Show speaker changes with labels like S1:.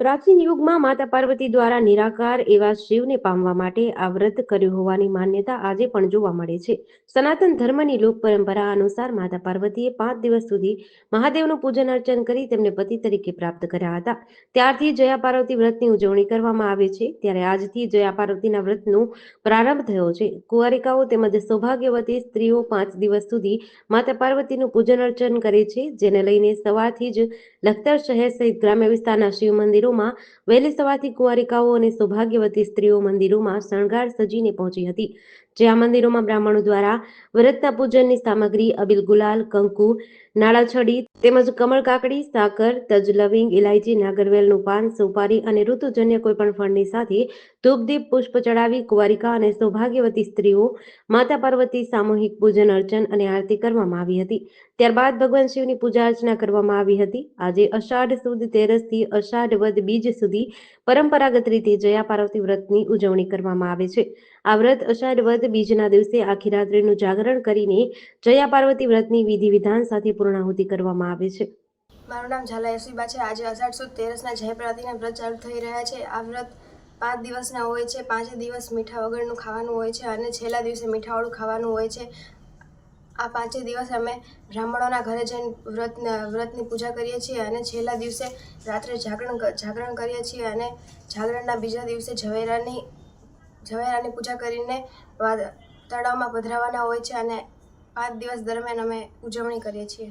S1: પ્રાચીન યુગમાં માતા પાર્વતી દ્વારા નિરાકાર એવા શિવને પામવા માટે આ વ્રત કર્યું હોવાની માન્યતા આજે પણ જોવા મળે છે. સનાતન ધર્મની લોક પરંપરા અનુસાર માતા પાર્વતીએ પાંચ દિવસ સુધી મહાદેવનું પૂજન અર્ચન કરી તેમને પતિ તરીકે પ્રાપ્ત કર્યા હતા. ત્યારથી જયા પાર્વતી વ્રતની ઉજવણી કરવામાં આવે છે. ત્યારે આજથી જયા પાર્વતીના વ્રતનો પ્રારંભ થયો છે. કુંવારિકાઓ તેમજ સૌભાગ્યવતી સ્ત્રીઓ પાંચ દિવસ સુધી માતા પાર્વતીનું પૂજન અર્ચન કરે છે. જેને લઈને સવારથી જ લખતર શહેર સહિત ગ્રામ્ય વિસ્તારના શિવ મંદિરોમાં વહેલી સવારથી કુંવારિકાઓ અને સૌભાગ્યવતી સ્ત્રીઓ મંદિરોમાં શણગાર સજીને પહોંચી હતી જે આ મંદિરોમાં બ્રાહ્મણો દ્વારા વ્રતના પૂજનની સામગ્રી, અબિલ ગુલાલ, કંકુ, નાળાછડી તેમજ કમળ કાકડી, સાકર, તજ લવિંગ ઇલાયચી નાગરવેલનું પાન, સુપારી અને ઋતુજન્ય કોઈપણ ફળની સાથે ધૂપદીપ, પુષ્પ ચડાવી, કુવારિકા અને સૌભાગ્યવતી સ્ત્રીઓ માતા પાર્વતી સામૂહિક પૂજન, અર્ચન અને આરતી કરવામાં આવી હતી. ત્યારબાદ ભગવાન શિવની પૂજા અર્ચના કરવામાં આવી હતી. આજે અષાઢ સુદ તેરસથી અષાઢ વદ બીજ સુધી પરંપરાગત રીતે જયા પાર્વતી વ્રતની ઉજવણી કરવામાં આવે છે. આ વ્રત અષાઢ વદ બીજના દિવસે આખી રાત્રિનું જાગરણ કરીને જયા પાર્વતી વ્રતની વિધિ વિધાન સાથે પૂર્ણાહુતિ કરવામાં આવે છે.
S2: મારું નામ ઝાલા યસીબા છે. આજે અષાઢ તેરસના જયપ્રાતિના વ્રત ચાલુ થઈ રહ્યા છે. આ વ્રત પાંચ દિવસના હોય છે. પાંચે દિવસ મીઠા વગરનું ખાવાનું હોય છે અને છેલ્લા દિવસે મીઠાવાળું ખાવાનું હોય છે. આ પાંચે દિવસ અમે બ્રાહ્મણોના ઘરે જઈને વ્રત, વ્રતની પૂજા કરીએ છીએ અને છેલ્લા દિવસે રાત્રે જાગરણ જાગરણ કરીએ છીએ અને જાગરણના બીજા દિવસે ઝવેરાની ઝવેરાની પૂજા કરીને તળાવમાં પધરાવાના હોય છે અને પાંચ દિવસ દરમિયાન અમે ઉજવણી કરીએ છીએ.